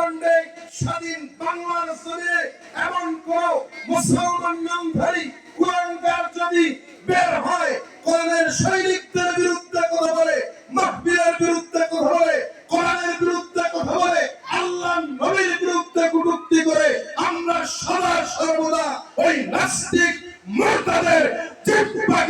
ভূখণ্ডে স্বাধীন বাংলার জমিনে এমন কোন মুসলমান নামধারী কুরআনকার যদি বের হয়, কোরআনের সৈনিকদের বিরুদ্ধে কথা বলে মাহবীরের বিরুদ্ধে কথা বলে, কোরআনের বিরুদ্ধে কথা বলে আল্লাহ নবীর বিরুদ্ধে কটূক্তি করে, আমরা সদা সর্বদা ওই নাস্তিক মুরতাদের জিব্বা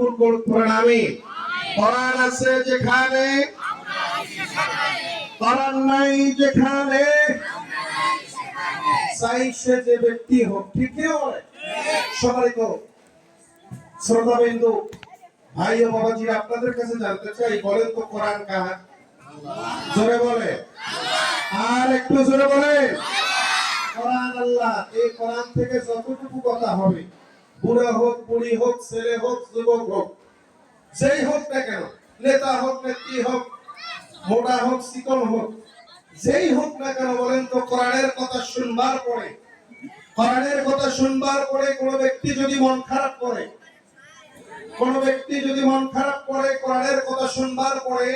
কবুল করেন আমি। কোরআন আছে যেখানে। কোরআন নাই যেখানে। চাই সে যে ব্যক্তি হোক ঠিক সবাই তো শ্রোতা বিন্দু ভাই ও বাবাজি আপনাদের কাছে জানতে চাই বলেন তো কোরআন কাহা জোরে বলে। আর একটু জোরে বলে। কোরআন আল্লাহ এই কোরআন থেকে যতটুকু কথা হবে বুড়া হোক, বুড়ি হোক, ছেলে হোক, যুবক হোক, যেই হোক না কেন, নেতা হোক, নেত্রী হোক, মোটা হোক চিকন হোক, যেই হোক না কেন বলেন তো, কোরআনের কথা শুনবার পরে, কোরআনের কথা শুনবার পরে কোন ব্যক্তি যদি মন খারাপ করে, কোন ব্যক্তি যদি মন খারাপ করে কোরআনের কথা শুনবার পরে,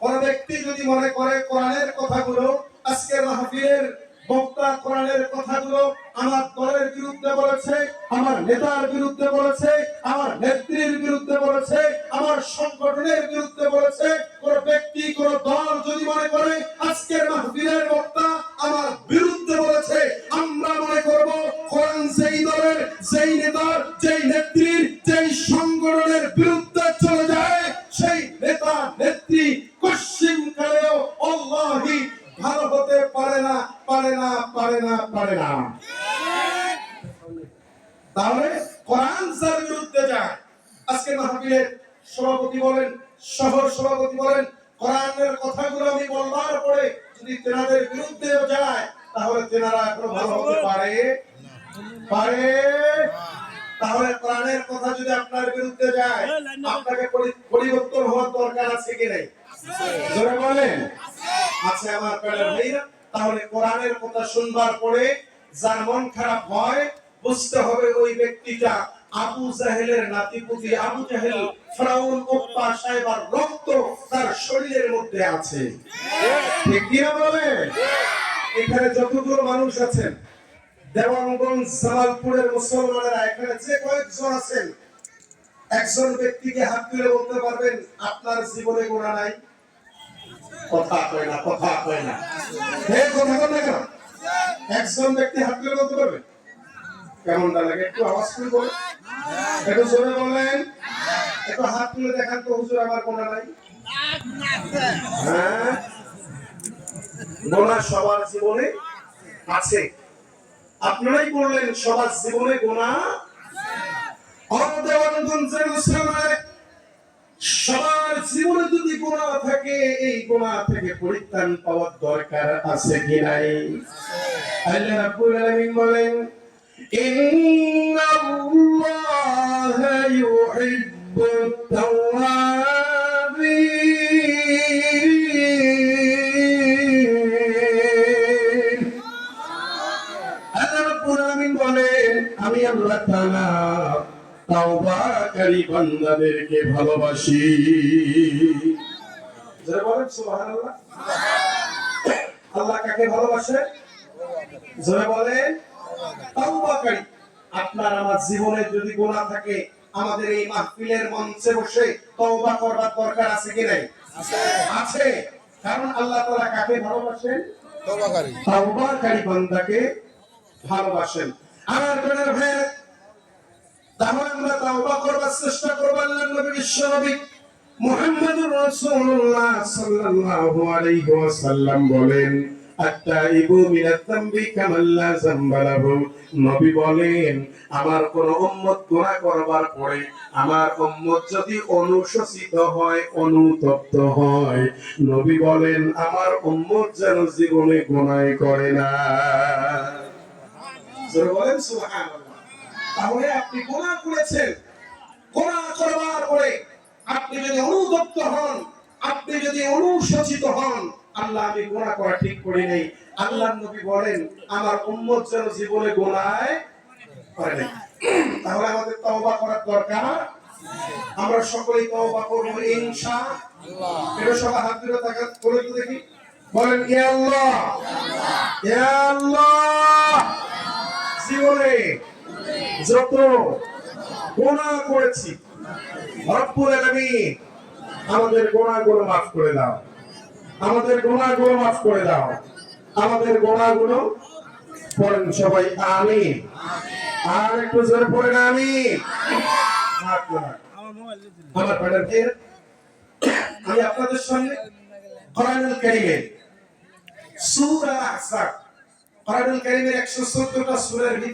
কোন ব্যক্তি যদি মনে করে কোরআনের কথাগুলো আজকের মাহফিলের বক্তা কোরআনের কথাগুলো আমার দলের বিরুদ্ধে বলেছে, আমার নেতার বিরুদ্ধে বলেছে, আমার নেত্রীর বিরুদ্ধে বলেছে, আমার সংগঠনের বিরুদ্ধে বলেছে। কোন ব্যক্তি, কোন দল যদি মনে করে, আজকের মাহফিলের বক্তা আমার বিরুদ্ধে বলেছে, আমরা মনে করব কোরআন সেই দলের, যেই নেতার, যেই নেত্রীর, যেই সংগঠনের বিরুদ্ধে চলে যায়, সেই নেতা, নেত্রী পশ্চিম কালেও অল্লাহি ভালো হতে পারে না পারে না পারে না পারে না তাহলে কোরআন যার বিরুদ্ধে যায় আজকে মাহফিলের সভাপতি বলেন, শহর সভাপতি বলেন, কোরআনের কথাগুলো আমি বলবার পরে যদি তেনাদের বিরুদ্ধেও যায়, তাহলে তেনারা এখনও ভালো হতে পারে? পারে? তাহলে কোরআনের কথা যদি আপনার বিরুদ্ধে যায়, আপনাকে পরিবর্তন হওয়ার দরকার আছে কি নাই? বলেন। আছে আমার ভাইরা। তাহলে কোরআনের কথা শুনবার পরে যার মন খারাপ হয়, বুঝতে হবে ওই ব্যক্তিটা আবু জাহেলের নাতিপুতি আবু জাহেল, ফ্রাউন ওপ্পা সাহেবার রক্ত তার শরীরের মধ্যে আছে। ঠিক কি বলে? এখানে যতগুলো মানুষ আছেন, দেওয়ানগঞ্জ মুসলমানেরা, এখানে যে কয়েকজন আছেন, একজন ব্যক্তিকে হাত তুলে বলতে পারবেন, আপনার জীবনে গোনা নাই। কথা কয় না, কথা কয় না। হে, কথা কয় না কেন? একজন ব্যক্তি হাত তুলে বলতে পারবে লাগে? একটু আওয়াজ একটু জোরে একটু হাত তুলে দেখান তো, হুজুর, আমার নাই। হ্যাঁ? গোনা সবার জীবনে আছে। আপনারাই বললেন, সবার জীবনে গোনা সবার জীবনে যদি গোনা থাকে, এই গোনা থেকে পরিত্রাণ পাওয়ার দরকার আছে কি নাই? বলেন ইন্নাল্লাহা ইউহিব্বুত তাওয়াবিন আল্লাহ রাব্বুল আলামিন বলেন, আমি আল্লাহ তাআলা তাওবাকারী বান্দাদেরকে ভালোবাসি। যারা বলেন, সুবহানাল্লাহ। আল্লাহ কাকে ভালোবাসে? যারা বলেন তাওবাকারী আপনার আমার জীবনে যদি গোনা থাকে আমাদের এই মাহফিলের মঞ্চে বসে তওবা করবার দরকার আছে কি নাই? আছে। কারণ আল্লাহ তাআলা কাকে ভালোবাসেন? তবাকারী তাওবাকারী বান্দাকে ভালোবাসেন। আমার ভাই তাহলে আমরা তাওবা করবার চেষ্টা করব আল্লাহ নবী বিশ্বনবী মুহাম্মদুর রাসূলুল্লাহ সাল্লাল্লাহু আলাইহি ওয়াসাল্লাম বলেন আত্তাইবু কামাল্লা নবী বলেন, আমার কোন উম্মত করবার পরে আমার উম্মত যদি অনুশোচিত হয়, অনুতপ্ত হয়। নবী বলেন, আমার উম্মত যেন জীবনে গুনাহ করে না। বলেন তাহলে আপনি গুনাহ করেছেন। গুনাহ করবার পরে আপনি যদি অনুতপ্ত হন, আপনি যদি অনুশোচিত হন আল্লাহ, আমি গুনাহ করা ঠিক করি নাই। আল্লাহ নবী বলেন, আমার উম্মত যেন জীবনে গুনায় তাহলে আমাদের তওবা করার দরকার? আমরা সকলেই তওবা করব ইনশাআল্লাহ এটা সবাই হাত ধরে তাকাত করে তো দেখি। বলেন, ইয়া আল্লাহ। ইয়া আল্লাহ। জীবনে যত গোনা করেছি, রব্বুল আলামিন, আমাদের গুনাহগুলো মাফ করে দাও। আমাদের গুনাহগুলো মাফ করে দাও। আমাদের গুনাহগুলো পড়েন সবাই, আমিন। আর একটু জোরে পড়েন, আমিন। হাত নাড়া। আমার আমি আপনাদের সঙ্গে কোরআনুল কারীমের সূরা আহসাব কোরআনুল কারীমের 170টা সূরার ভিতর